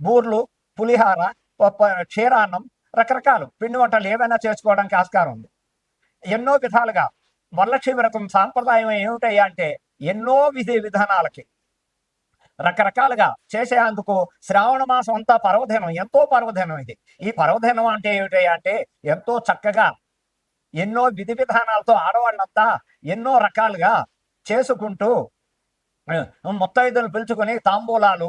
బూర్లు పులిహార క్షీరాన్నం రకరకాలు. పిండి వంటలు ఏవైనా చేసుకోవడానికి ఆస్కారం ఉంది. ఎన్నో విధాలుగా వరలక్ష్మి వ్రతం సాంప్రదాయం ఏమిటయ్యా అంటే ఎన్నో విధి విధానాలకి రకరకాలుగా చేసేందుకు శ్రావణ మాసం అంతా పర్వదినం ఎంతో పర్వదినం ఇది. ఈ పర్వదినం అంటే ఏమిటయ్యా అంటే ఎంతో చక్కగా ఎన్నో విధి విధానాలతో ఆడవాళ్ళంతా ఎన్నో రకాలుగా చేసుకుంటూ మొత్తం ముత్తైదులు పిలుచుకొని తాంబూలాలు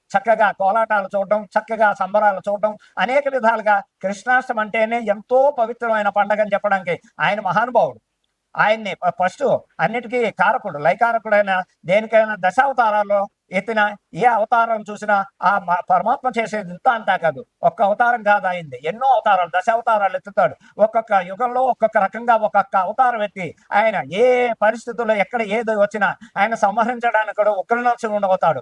చక్కగా కోలాటాలు చూడడం చక్కగా సంబరాలు చూడడం అనేక విధాలుగా కృష్ణాష్టమి అంటేనే ఎంతో పవిత్రమైన పండగ అని చెప్పడానికి ఆయన మహానుభావుడు. ఆయన్ని ఫస్ట్ అన్నిటికీ కారకుడు లైకారకుడైన దేనికైనా దశావతారాల్లో ఎత్తిన ఏ అవతారం చూసినా ఆ పరమాత్మ చేసేది ఇంత అంతా కాదు. ఒక్క అవతారం కాదు అయింది ఎన్నో అవతారాలు దశావతారాలు ఎత్తుతాడు. ఒక్కొక్క యుగంలో ఒక్కొక్క రకంగా ఒక్కొక్క అవతారం ఎత్తి ఆయన ఏ పరిస్థితుల్లో ఎక్కడ ఏది వచ్చినా ఆయన సంహరించడానికి కూడా ఉగ్రనరసింహుడు అవుతాడు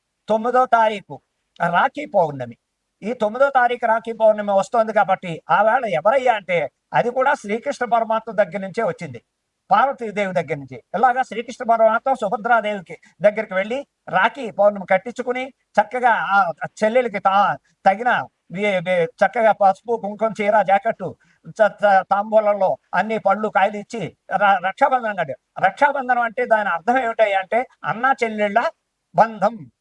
తొమ్మిదో తారీఖు రాఖీ పౌర్ణమి. ఈ తొమ్మిదో తారీఖు రాఖీ పౌర్ణమి వస్తోంది కాబట్టి ఆ వేళ ఎవరయ్యా అంటే అది కూడా శ్రీకృష్ణ పరమాత్మ దగ్గర నుంచే వచ్చింది. పార్వతీదేవి దగ్గర నుంచి. ఇలాగా శ్రీకృష్ణ పరమాత్మ సుభద్రాదేవికి దగ్గరికి వెళ్ళి రాఖీ పౌర్ణమి కట్టించుకుని చక్కగా ఆ చెల్లెలకి తా తగిన చక్కగా పసుపు కుంకుమ చీర జాకెట్టు తాంబూలంలో అన్ని పళ్ళు కాయలు ఇచ్చి ర- రక్షాబంధనం కట్టారు రక్షాబంధనం అంటే దాని అర్థం ఏమిటాయి అంటే అన్నా చెల్లెళ్ళ బంధం.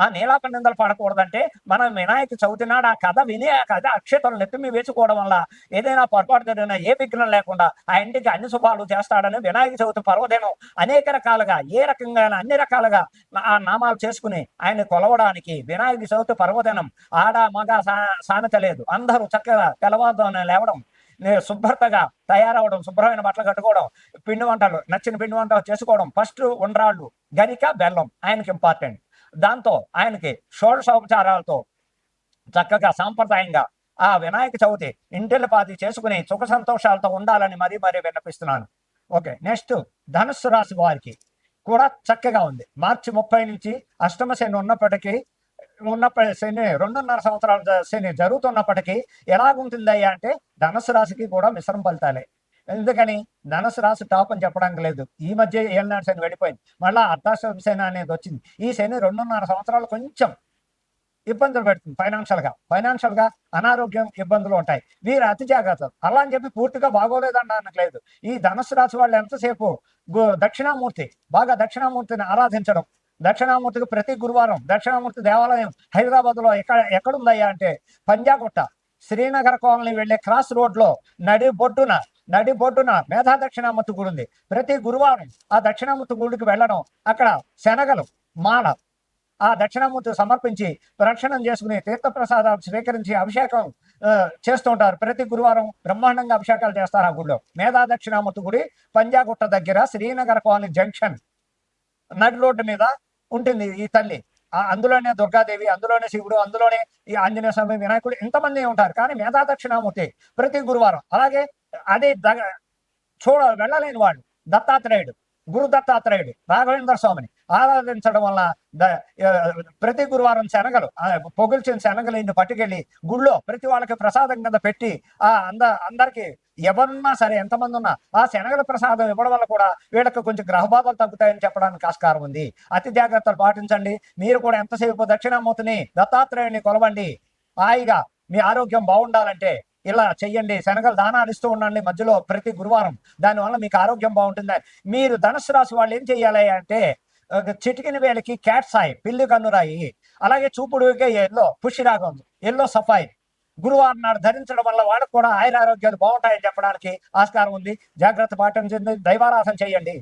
ఆ నీలాప నిందలు పడకూడదంటే మనం వినాయక చవితి నాడు ఆ కథ విని ఆ కథ అక్షతలు నెత్తిమి వేసుకోవడం వల్ల ఏదైనా పొరపాటు జరిగినా ఏ విఘ్నం లేకుండా ఆ ఇంటికి అన్ని శుభాలు చేస్తాడని వినాయక చవితి పర్వదినం అనేక రకాలుగా ఏ రకంగా అన్ని రకాలుగా ఆ నామాలు చేసుకుని ఆయన కొలవడానికి వినాయక చవితి పర్వదినం ఆడ మగ సామెత లేదు. అందరూ చక్కగా తెల్లవారుజామున లేవడం శుభ్రతగా తయారవడం శుభ్రమైన బట్టలు కట్టుకోవడం పిండి వంటలు నచ్చిన పిండి వంటలు చేసుకోవడం ఫస్ట్ ఉండ్రాళ్ళు గరిక బెల్లం ఆయనకి ఇంపార్టెంట్. దాంతో ఆయనకి షోడశోపచారాలతో చక్కగా సాంప్రదాయంగా ఆ వినాయక చవితి ఇంటిల చేసుకుని సుఖ సంతోషాలతో ఉండాలని మరీ మరీ విన్నపిస్తున్నాను. ఓకే నెక్స్ట్ ధనుస్సు రాశి వారికి కూడా చక్కగా ఉంది. మార్చి ముప్పై నుంచి అష్టమ శని ఉన్నప్పటికీ ఉన్నప్పటి శని రెండున్నర సంవత్సరాల శని జరుగుతున్నప్పటికీ ఎలాగుంటుందయ్యా అంటే ధనుసు రాశికి కూడా మిశ్రమ ఫలితాలే. ఎందుకని? ధనసు రాశి టాప్ అని చెప్పడానికి లేదు. ఈ మధ్య ఏళ్ళనాడు శని వెళ్ళిపోయింది. మళ్ళా అర్ధాశ్వ శని అనేది వచ్చింది. ఈ శని రెండున్నర సంవత్సరాలు కొంచెం ఇబ్బందులు పెడుతుంది ఫైనాన్షియల్గా. ఫైనాన్షియల్గా అనారోగ్యం ఇబ్బందులు ఉంటాయి. వీరు అతి జాగ్రత్తలు. అలా అని చెప్పి పూర్తిగా బాగోలేదనడానికి లేదు. ఈ ధనుసు రాశి వాళ్ళు ఎంతసేపు దక్షిణామూర్తి బాగా దక్షిణామూర్తిని ఆరాధించడం దక్షిణామూర్తికి ప్రతి గురువారం దక్షిణామూర్తి దేవాలయం హైదరాబాద్లో ఎక్కడ ఎక్కడుందయ్యా అంటే పంజాగుట్ట శ్రీనగర్ కాలనీ వెళ్ళే క్రాస్ రోడ్లో నడి బొడ్డున నడి బొడ్డున మేధా దక్షిణామూర్తి గుడి ఉంది. ప్రతి గురువారం ఆ దక్షిణామూర్తి గుడికి వెళ్ళడం అక్కడ శనగలు మాల ఆ దక్షిణామూర్తి సమర్పించి ప్రక్షణం చేసుకుని తీర్థప్రసాదాలు స్వీకరించి అభిషేకం చేస్తుంటారు. ప్రతి గురువారం బ్రహ్మాండంగా అభిషేకాలు చేస్తారు ఆ గుడిలో. మేధా దక్షిణామూర్తి గుడి పంజాగుట్ట దగ్గర శ్రీనగర్ కాలనీ జంక్షన్ నడి రోడ్డు మీద ఉంటుంది ఈ తల్లి. ఆ అందులోనే దుర్గాదేవి అందులోనే శివుడు అందులోనే ఈ ఆంజనేయ స్వామి వినాయకుడు ఇంతమంది ఉంటారు. కానీ మేధా దక్షిణామూర్తి ప్రతి గురువారం. అలాగే అది దగ చూడ వెళ్ళలేని వాడు దత్తాత్రేయుడు గురు దత్తాత్రేయుడు రాఘవేంద్ర స్వామిని ఆరాధించడం వల్ల ద- ప్రతి గురువారం శనగలు పొగిల్చిన శనగలు ఇన్ని పట్టుకెళ్ళి గుళ్ళో ప్రతి వాళ్ళకి ప్రసాదం కింద పెట్టి ఆ అంద అందరికి ఎవరున్నా సరే ఎంతమంది ఉన్నా ఆ శనగల ప్రసాదం ఇవ్వడం వల్ల కూడా వీళ్ళకి కొంచెం గ్రహబాధలు తగ్గుతాయని చెప్పడానికి ఆస్కారం ఉంది. అతి జాగ్రత్తలు పాటించండి. మీరు కూడా ఎంతసేపు దక్షిణామూర్తిని దత్తాత్రేయుని కొలవండి. హాయిగా మీ ఆరోగ్యం బాగుండాలంటే ఇలా చెయ్యండి. శనగలు దానాలు ఇస్తూ ఉండండి మధ్యలో ప్రతి గురువారం. దానివల్ల మీకు ఆరోగ్యం బాగుంటుంది. మీరు ధనుసు రాశి వాళ్ళు ఏం చెయ్యాలి అంటే చిటికిన వేలకి క్యాట్ సాయి పిల్లి కన్నురాయి అలాగే చూపుడుగా ఎల్లో పుష్టిరాగం ఎల్లో సఫాయి. గురువారం నాడు ధరించడం వల్ల వాళ్ళకు కూడా ఆయుర ఆరోగ్యాలు బాగుంటాయని చెప్పడానికి ఆస్కారం ఉంది. జాగ్రత్త పాటించండి. దైవారాధన చేయండి